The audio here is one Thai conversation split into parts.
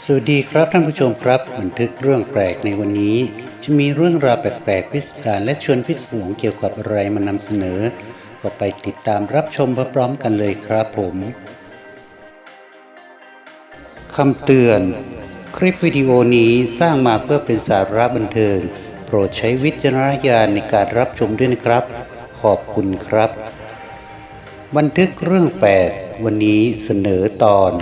สวัสดีครับท่านผู้ชมครับบันทึกเรื่องแปลกในวันนี้ จะมีเรื่องราวแปลกๆพิสดารและชวนพิศวงเกี่ยวกับอะไรมานำเสนอ ก็ไปติดตามรับชมพร้อมๆกันเลยครับผมคำเตือน คลิปวิดีโอนี้สร้างมาเพื่อเป็นสาระบันเทิง โปรดใช้วิจารณญาณในการรับชมด้วยนะครับ ขอบคุณครับ บันทึกเรื่องแปลกวันนี้เสนอตอน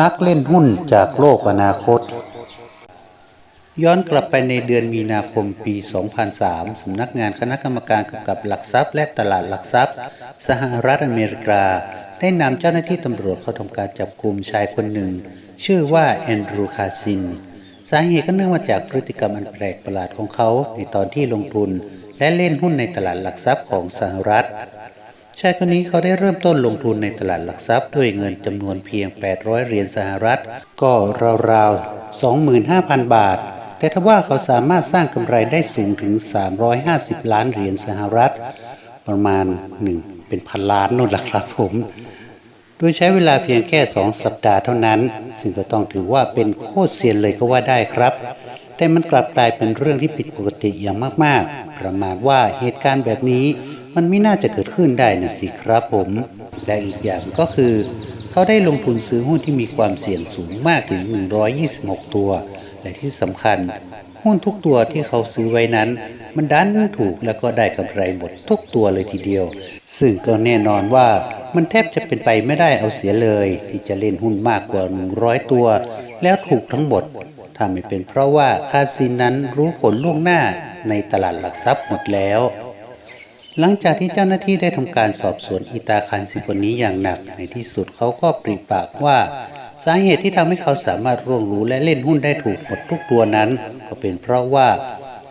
นักเล่นหุ้นจากโลกอนาคต ย้อนกลับไปในเดือนมีนาคมปี 2003 สำนักงานคณะกรรมการกำกับหลักทรัพย์ และตลาดหลักทรัพย์ สหรัฐอเมริกา ได้นำเจ้าหน้าที่ตำรวจเข้าทำการจับกลุ่มชายคนหนึ่ง ชื่อว่าแอนดรูคาซิน สาเหตุก็เนื่องมาจากพฤติกรรมอันแปลกประหลาดของเขาในตอนที่ลงทุน และเล่นหุ้นในตลาดหลักทรัพย์ของสหรัฐ ชายคนนี้เขาได้เริ่มต้นลงทุนในตลาดหลักทรัพย์ด้วยเงินจำนวนเพียง 800 เหรียญสหรัฐ ก็ราวๆ 25,000 บาท แต่ทว่าเขาสามารถสร้างกำไรได้สูงถึง 350 ล้านเหรียญสหรัฐ ประมาณ1เป็นพันล้านนู่นแหละครับผม โดยใช้เวลาเพียงแค่ 2 สัปดาห์เท่านั้น ซึ่งก็ต้องถือว่าเป็นโคตรเซียนเลยก็ว่าได้ครับ แต่มันกลับกลายเป็นเรื่องที่ผิดปกติอย่างมากๆ ประมาณว่าเหตุการณ์แบบนี้ มันไม่น่าจะเกิดขึ้นได้นะสิครับผม และอีกอย่างก็คือ เขาได้ลงทุนซื้อหุ้นที่มีความเสี่ยงสูงมากถึง 126 ตัว และที่สำคัญ หุ้นทุกตัวที่เขาซื้อไว้นั้น มันดันถูกแล้วก็ได้กำไรหมดทุกตัวเลยทีเดียว ซึ่งก็แน่นอนว่ามันแทบจะเป็นไปไม่ได้เอาเสียเลย ที่จะเล่นหุ้นมากกว่า 100 ตัว แล้วถูกทั้งหมดถ้าไม่เป็นเพราะว่าคาซินนั้นรู้ผลล่วงหน้าในตลาดหลักทรัพย์หมดแล้ว หลังจากที่เจ้าหน้าที่ได้ทำการสอบสวนอิตาคันสิคนนี้อย่างหนักในที่สุดเขาก็ปริปากว่า สาเหตุที่ทำให้เขาสามารถร่วงรู้และเล่นหุ้นได้ถูกหมดทุกตัวนั้น ก็เป็นเพราะว่า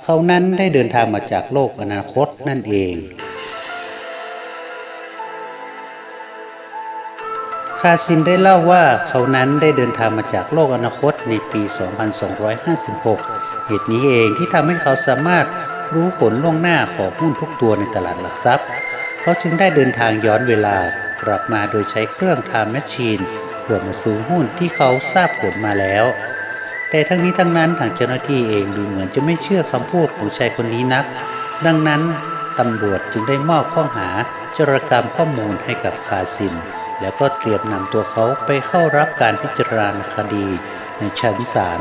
เขานั้นได้เดินทางมาจากโลกอนาคตนั่นเองคาซินได้เล่าว่าเขานั้นได้เดินทางมาจากโลกอนาคตในปี 2256 เหตุนี้เองที่ทำให้เขาสามารถ รู้ผลล่วงหน้าของหุ้นทุกตัวในตลาดหลักทรัพย์ เขาจึงได้เดินทางย้อนเวลากลับมาโดยใช้เครื่อง Time Machine เพื่อมาซื้อหุ้นที่เขาทราบผลมาแล้ว แต่ทั้งนี้ทั้งนั้นทางเจ้าหน้าที่เองดูเหมือนจะไม่เชื่อคำพูดของชายคนนี้นัก ดังนั้นตำรวจจึงได้มอบข้อหาจารกรรมข้อมูลให้กับคาซิน แล้วก็เตรียมนำตัวเขาไปเข้ารับการพิจารณาคดีในชั้นศาล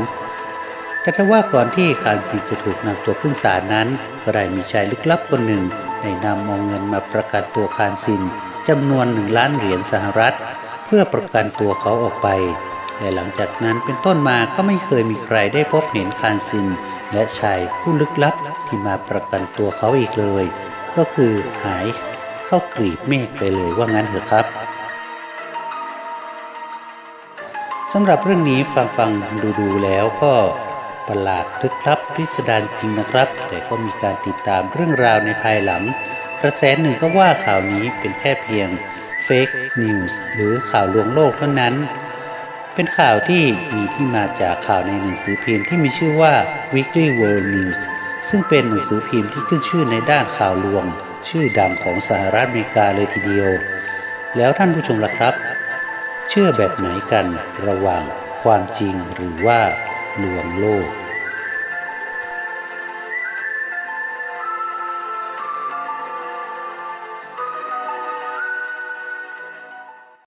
แต่ถ้าว่าก่อนที่คานซินจะถูกนำตัวขึ้นศาลนั้น ก็ได้มีชายลึกลับคนหนึ่งได้นำเอาเงินมาประกันตัวคานซินจำนวนหนึ่งล้านเหรียญสหรัฐ เพื่อประกันตัวเขาออกไปและหลังจากนั้นเป็นต้นมาก็ไม่เคยมีใครได้พบเห็นคานซิน และชายผู้ลึกลับที่มาประกันตัวเขาอีกเลย ก็คือหายเข้ากรีบเมฆไปเลยว่างั้นเถอะครับสำหรับเรื่องนี้ฟังฟังดูดูๆแล้วก็ ประหลาดทึกลับพิสดารจริงนะครับ แต่ก็มีการติดตามเรื่องราวในภายหลัง กระแสหนึ่งก็ว่าข่าวนี้เป็นแค่เพียง Fake News หรือข่าวลวงโลกเท่านั้น เป็นข่าวที่มีที่มาจากข่าวในหนังสือพิมพ์ที่มีชื่อว่า Weekly World News ซึ่งเป็นหนังสือพิมพ์ที่ขึ้นชื่อในด้านข่าวลวง ชื่อดังของสหรัฐอเมริกาเลยทีเดียว แล้วท่านผู้ชมล่ะครับ เชื่อแบบไหนกันระหว่างความจริงหรือว่า ลวงโลก